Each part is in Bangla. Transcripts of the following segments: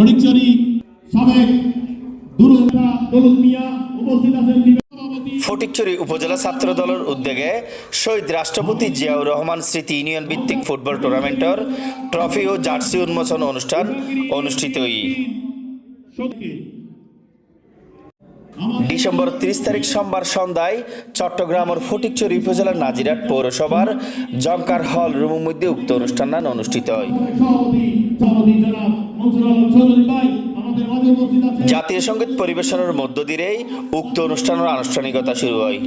ফটিকছড়ি সাবেক দুরুদা দৌলত মিয়া উপস্থিত আছেন বিভাগ উপজেলা ছাত্র দলের উদ্যোগে শহীদ রাষ্ট্রপতি জিয়াউর রহমান স্মৃতি ইউনিয়ন ভিত্তিক ফুটবল টুর্নামেন্টের ট্রফি ও জার্সি উন্মোচন অনুষ্ঠান অনুষ্ঠিত ডিসেম্বর তিরিশ তারিখ সোমবার সন্ধ্যায় চট্টগ্রামের ফটিকছড়ি উপজেলার নাজিরাট পৌরসভার জঙ্কার হল রুমের মধ্যে উক্ত অনুষ্ঠান অনুষ্ঠিত হয়। জাতীয় সংগীত পরিবেশনের মধ্য দিয়েই উক্ত অনুষ্ঠানের আনুষ্ঠানিকতা শুরু হয়।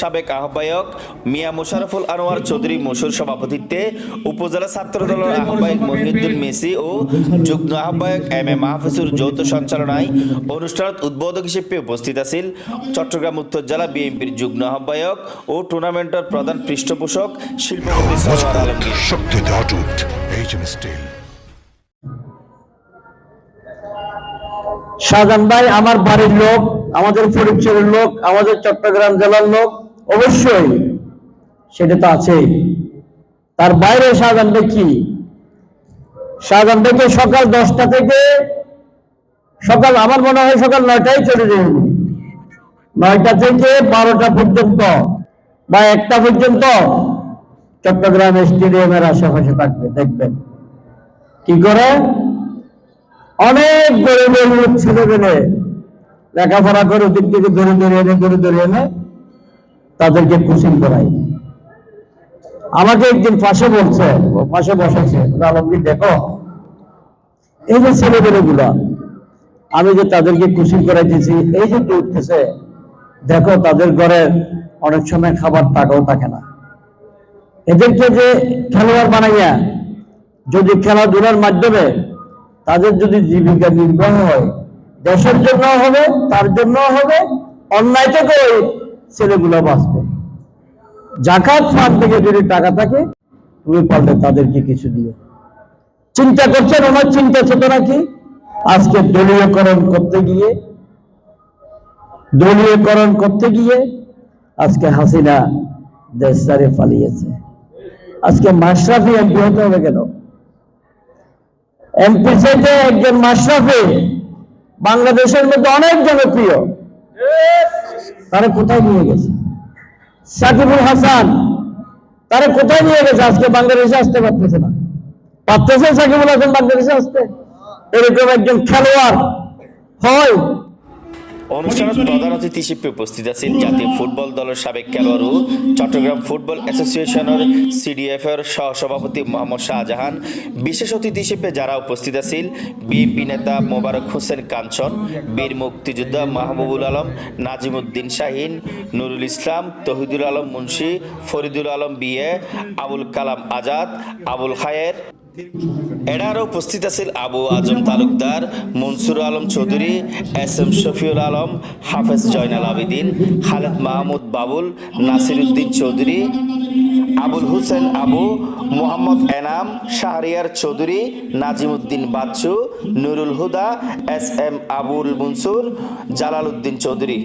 সাবেক আহ্বায়ক মিয়া মোশারফুল আনোয়ার চৌধুরী মসুর সভাপতিত্বে উপজেলা ছাত্র দলের আহ্বায়ক মহিউদ্দিন মেসি ও যুগ্ম আহ্বায়ক এম এ মাহফুজুর যৌথ সঞ্চালনায় অনুষ্ঠানত উদ্বোধক হিসেবে উপস্থিত আছিল চট্টগ্রাম উত্তর জেলা বিএনপির যুগ্ম আহ্বায়ক ও টুর্নামেন্টের প্রধান পৃষ্ঠপোষক শিল্পপতি সরোয়ার আলমগীর। শক্তিতে অটুট এইচএম স্টিল। শাহজাহান ভাই আমার বাড়ির লোক আমাদের ফরিদপুরের লোক আমাদের চট্টগ্রাম জেলার লোক অবশ্যই সেটা তো আছেই। তার বাইরে শাহজাহান ভাই কি? শাহজাহান ভাইকে সকাল দশটা থেকে সকাল, আমার মনে হয় সকাল নয়টায় চলে যাবে নয়টা থেকে বারোটা পর্যন্ত বা একটা পর্যন্ত চট্টগ্রাম স্টেডিয়ামের আশেপাশে থাকবে, দেখবেন। কি করে? অনেক গরিবের লোক ছেলে পেলে লেখাপড়া করে ওদিক থেকে ধরে ধরে এনে, ধরে ধরে এনে তাদেরকে কোচিং করাই। আমাকে একদিন পাশে বলছে পাশে বসেছে আলমগীর দেখো, এই যে ছেলেপেলে গুলা আমি যে তাদেরকে কোচিং করাইতেছি, এই যে উঠতেছে, দেখো, তাদের ঘরে অনেক সময় খাবার টাকাও থাকে না। এদেরকে যে খেলোয়াড় বানাইয়া যদি খেলাধুলার মাধ্যমে তাদের যদি জীবিকা নির্বাহ হয়, দেশের জন্য হবে, তার জন্য হবে, অন্যায় থেকে ছেলেগুলো বাঁচবে। জাকাত ফান্ড থেকে যদি টাকা থাকে, তুমি পারলে তাদেরকে কিছু দিও। চিন্তা করছেন ওনার চিন্তা চেতনা কি? আজকে দলীয়করণ করতে গিয়ে, দলীয়করণ করতে গিয়ে আজকে হাসিনা দেশ ছাড়ে পালিয়েছে। আজকে মাশরাফি এমপি হতে হবে কেন? এমপি চাইতে একজন মাশরাফি বাংলাদেশের মধ্যে অনেক জনপ্রিয়। তারা কোথায় নিয়ে গেছে? সাকিবুল হাসান, তারা কোথায় নিয়ে গেছে? আজকে বাংলাদেশে আসতে পারতেছে না। পারতেছে সাকিবুল হাসান বাংলাদেশে আসতে? এরকম একজন খেলোয়াড় হয় অনুষ্ঠানে প্রধান অতিথি হিসেবে উপস্থিত আছেন জাতীয় ফুটবল দলের সাবেক খেলোয়াড় ও চট্টগ্রাম ফুটবল অ্যাসোসিয়েশনের সিডিএফ এর সহসভাপতি মোহাম্মদ শাহজাহান। বিশেষ অতিথি হিসেবে যারা উপস্থিত আছেন, বিএনপি নেতা মোবারক হোসেন কাঞ্চন, বীর মুক্তিযোদ্ধা মাহবুবুল আলম, নাজিমুদ্দিন শাহিন, নুরুল ইসলাম, তহিদুল আলম মুন্সি, ফরিদুল আলম বিয়ে আবুল কালাম আজাদ, আবুল খায়ের এরারও উপস্থিত আছেন Abu Azam Talukdar, Mansur Alam Chowdhury, S M Shafiul Alam, Hafez Joynal Abedin, Khaled Mahmud Babul, Nasir Uddin Chowdhury, Abul Hussain Abu, Mohammad Enam Shahriar Chowdhury, Nazim Uddin Bachchu, Nurul Huda, S M Abul Mansur, Jalal Uddin Chowdhury.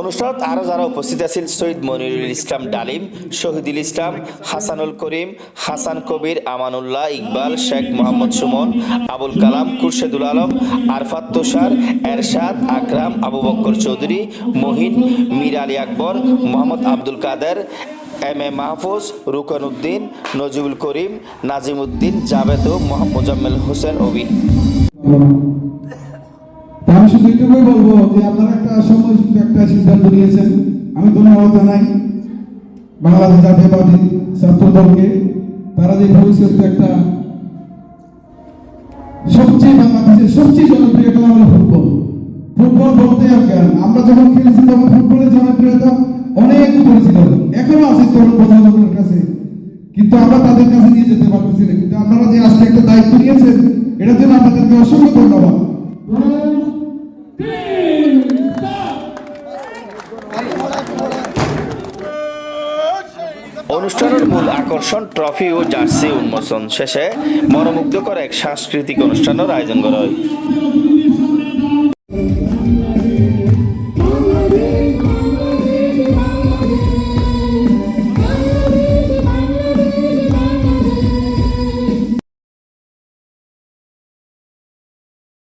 অনুষ্ঠানত আরও যারা উপস্থিত আছেন, সৈয়দ মনিরুল ইসলাম ডালিম, শহীদুল ইসলাম, হাসানুল করিম, হাসান কবির, আমানুল্লাহ ইকবাল, শেখ মোহাম্মদ সুমন, আবুল কালাম, খুরশেদুল আলম, আরফাত তুষার, এরশাদ, আকরাম, আবু বক্কর চৌধুরী, মহিন মীর আলী আকবর, মোহাম্মদ আব্দুল কাদের, এম এ মাহফুজ, রুকন উদ্দিন, নজিবুল করিম নাজিম উদ্দিন জাভেদ ও মোহাম্মদ মোজাম্মেল হোসেন অবি। আমি শুধু এটুকুই বলব যে আপনারা একটা সাময়িক একটা সিদ্ধান্ত নিয়েছেন। আমি ধন্যবাদ জানাই বাংলাদেশ জাতীয়বাদী ছাত্র দলকে তারা যে ভবিষ্যতে একটা বাংলাদেশের সবচেয়ে জনপ্রিয় হলো ফুটবল। ফুটবল বলতে অজ্ঞান আমরা যখন খেলেছি, তখন ফুটবলের জনপ্রিয়তা অনেক উপরে এখনও আছে তরুণ প্রজন্মের কাছে। কিন্তু আমরা তাদের কাছে নিয়ে যেতে পারতেছি না। কিন্তু আপনারা যে আজকে একটা দায়িত্ব নিয়েছেন, এটার জন্য আপনাদেরকে অসংখ্য ধন্যবাদ। আকর্ষণ ট্রফি ও জার্সি উন্মোচন শেষে মনোমুগ্ধকর এক সাংস্কৃতিক অনুষ্ঠানের আয়োজন করা হয়।